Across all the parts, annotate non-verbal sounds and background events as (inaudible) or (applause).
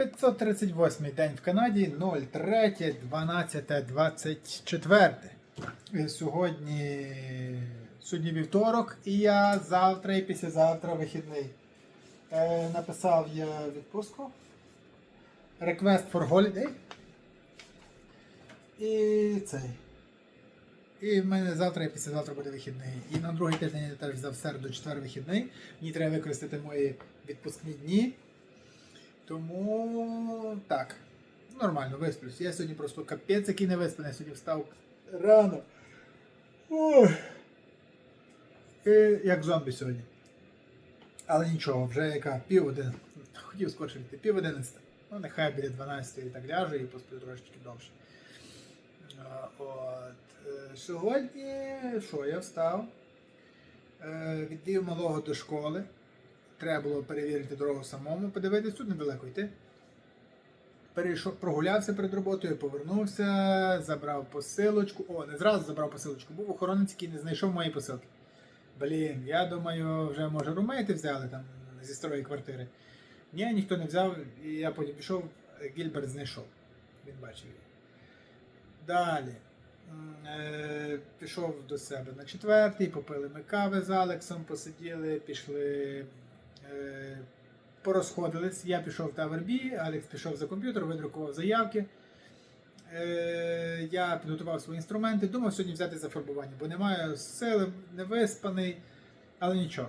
538 день в Канаді, 03, 12, 24. Сьогодні, сьогодні вівторок, і я завтра і післязавтра вихідний. Е, написав я відпустку. Request for holiday. І цей. І в мене завтра і післязавтра буде вихідний. І на другий тиждень я теж взяв середу четвер вихідний. Мені треба використати мої відпускні дні. Тому так, нормально, висплюсь. Я сьогодні просто капець, який не виспаний, сьогодні встав рано. І, як зомбі сьогодні. Але нічого, вже яка пів один. Хотів скорше йти, пів одинадцята. Ну, нехай біля 12 і так ляжу і посплю трошечки довше. От. е, Сьогодні що, я встав, е, відвів малого до школи. Треба було перевірити дорогу самому, подивитись, тут недалеко йти. Перейшов, прогулявся перед роботою, повернувся, забрав посилочку. О, не зразу забрав посилочку. Був охоронець, який не знайшов мої посилки. Блін, я думаю, вже може румейти взяли там зі старої квартири. Ні, ніхто не взяв, і я потім пішов, Гільберт знайшов. Він бачив її. Далі. Е, пішов до себе на четвертий, попили ми кави з Алексом, посиділи, пішли, порозходились. Я пішов в Tower Алекс пішов за комп'ютер, видрукував заявки. Е, я підготував свої інструменти, думав сьогодні взяти зафарбування, бо немає сили, не виспаний, але нічого.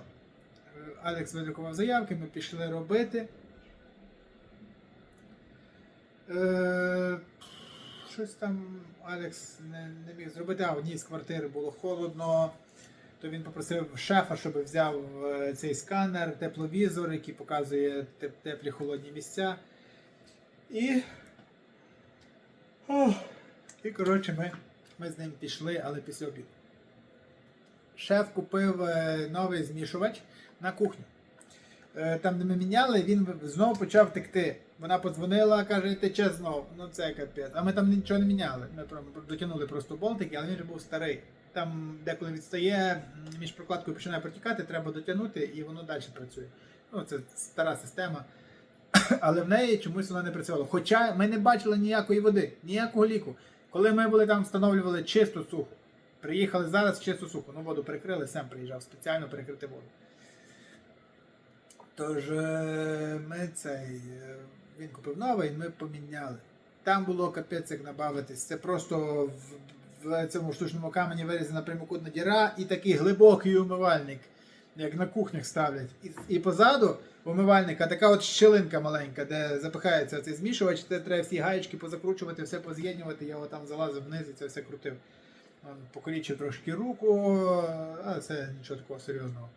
Е, Алекс видрукував заявки, ми пішли робити. Е, щось там Алекс не, не міг зробити, а в одній з квартир було холодно. То він попросив шефа, щоб взяв е, цей сканер, тепловізор, який показує теплі холодні місця. І. І коротше, ми, ми з ним пішли, але після обіду. Шеф купив е, новий змішувач на кухню. Е, Там, де ми міняли, він знову почав текти. Вона подзвонила, каже, тече знов. Ну це капець. А ми там нічого не міняли. Ми дотягнули просто болтики, але він вже був старий. Там деколи відстає, між прокладкою починає протікати, треба дотягнути і воно далі працює. Ну, це стара система. (coughs) Але в неї чомусь вона не працювала. Хоча ми не бачили ніякої води, ніякого ліку. Коли ми були там, встановлювали чисту суху. Приїхали зараз чисту суху. Ну, воду перекрили, сам приїжджав спеціально перекрити воду. Тож е, ми цей. е, Він купив новий, ми поміняли. Там було капець як набавитись. Це просто в, цьому штучному камені вирізана прямокутна діра і такий глибокий умивальник, як на кухнях ставлять. І, і позаду умивальника така от щілинка маленька, де запихається цей змішувач, це треба всі гаєчки позакручувати, все поз'єднувати. Я його там залазив вниз і це все крутив. Покалічив трошки руку, але це нічого такого серйозного.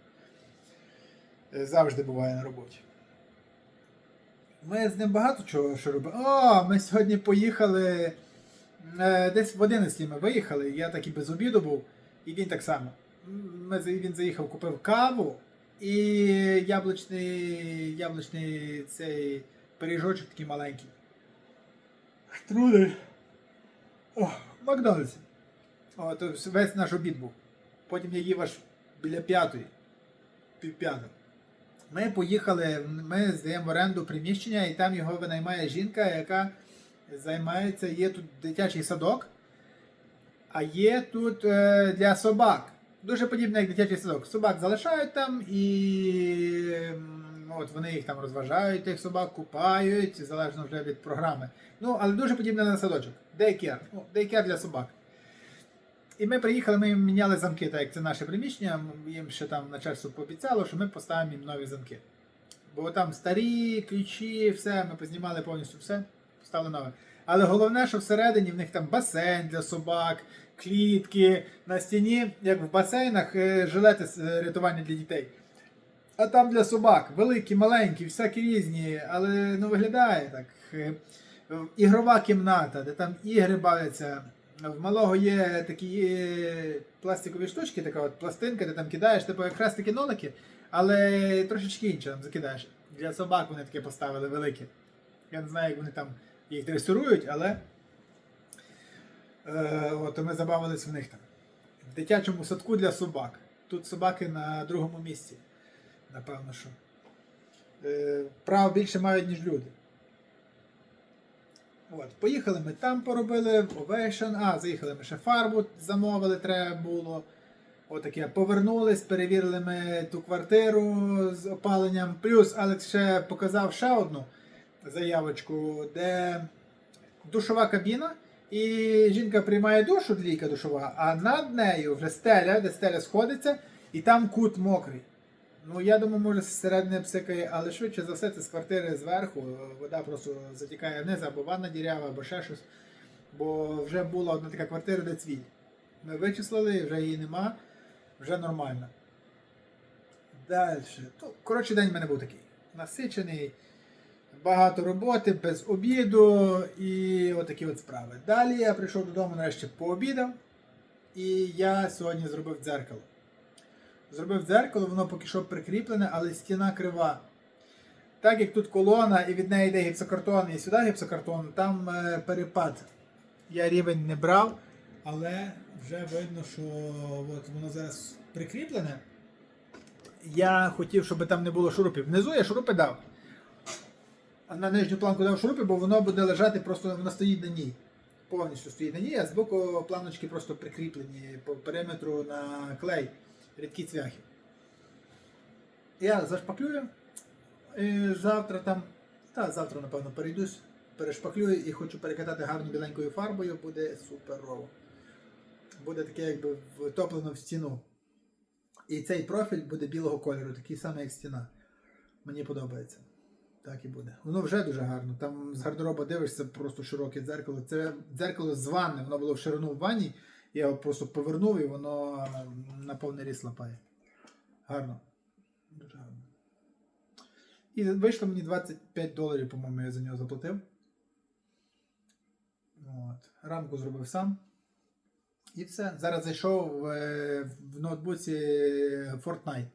Е, Завжди буває на роботі. Ми з ним багато чого що робимо. О, ми сьогодні поїхали. Е, Десь в 11 ми виїхали, я так і без обіду був, і він так само. Ми, він заїхав, купив каву і яблучний, яблучний цей пиріжочок такий маленький. Трудель. О, в Макдональдсі. О, то весь наш обід був. Потім я їв аж біля п'ятої. Пів п'ятої. Ми поїхали, ми здаємо в оренду приміщення, і там його винаймає жінка, яка займається, є тут дитячий садок, а є тут е, для собак. Дуже подібне, як дитячий садок. Собак залишають там і от вони їх там розважають, тих собак купають, залежно вже від програми. Ну, але дуже подібне на садочок. Дейкер. Дейкер для собак. І ми приїхали, ми їм міняли замки, так як це наше приміщення. Їм ще там начальство пообіцяло, що ми поставимо їм нові замки. Бо там старі, ключі, все, ми познімали повністю все, поставили. Але головне, що всередині в них там басейн для собак, клітки, на стіні, як в басейнах, е, жилети е, рятування для дітей. А там для собак, великі, маленькі, всякі різні, але ну виглядає так. Е, Ігрова кімната, де там ігри бавляться. В малого є такі пластикові штучки, така от пластинка, де там кидаєш, типу якраз такі нолики, але трошечки інше там закидаєш. Для собак вони таке поставили велике. Я не знаю, як вони там їх дресирують, але е, от, ми забавились в них там. В дитячому садку для собак. Тут собаки на другому місці. Напевно, що. Е, прав більше мають, ніж люди. От, поїхали ми там поробили, Ovation, а, заїхали ми ще фарбу замовили, треба було. Отаке, повернулись, перевірили ми ту квартиру з опаленням. Плюс Алекс ще показав ще одну заявочку, де душова кабіна, і жінка приймає душ, от душова, а над нею вже стеля, де стеля сходиться, і там кут мокрий. Ну, я думаю, може зсередини псикає, але швидше за все це з квартири зверху. Вода просто затікає вниз, або ванна дірява, або ще щось. Бо вже була одна така квартира, де цвіль. Ми вичислили, вже її нема, вже нормально. Далі. Ну, коротше, день в мене був такий. Насичений, багато роботи, без обіду і отакі от справи. Далі я прийшов додому нарешті пообідав, і я сьогодні зробив дзеркало. Зробив дзеркало, воно поки що прикріплене, але стіна крива. Так як тут колона і від неї йде гіпсокартон, і сюди гіпсокартон, там е, перепад. Я рівень не брав, але вже видно, що от воно зараз прикріплене. Я хотів, щоб там не було шурупів. Внизу я шурупи дав. На нижню планку дав шурупи, бо воно буде лежати, просто воно стоїть на ній. Повністю стоїть на ній, а збоку планочки просто прикріплені по периметру на клей, рідкі цвяхи. Я зашпаклюю. І завтра там, та завтра, напевно, перейдусь, перешпаклюю і хочу перекатати гарно біленькою фарбою, буде суперово. Буде таке, якби втоплено в стіну. І цей профіль буде білого кольору, такий самий, як стіна. Мені подобається. Так і буде. Воно вже дуже гарно. Там з гардероба дивишся, просто широке дзеркало. Це дзеркало з ванни, воно було в ширину в ванні. Я його просто повернув і воно на повний ріст лапає. Гарно. Дуже гарно. І вийшло мені 25 доларів, по-моєму, я за нього заплатив. От. Рамку зробив сам. І все. Зараз зайшов е, в ноутбуці Fortnite.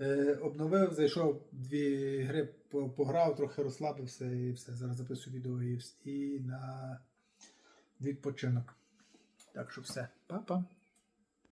Е, Обновив, зайшов дві гри, пограв, трохи розслабився і все. Зараз записую відео і на відпочинок. Так що все. Па-па.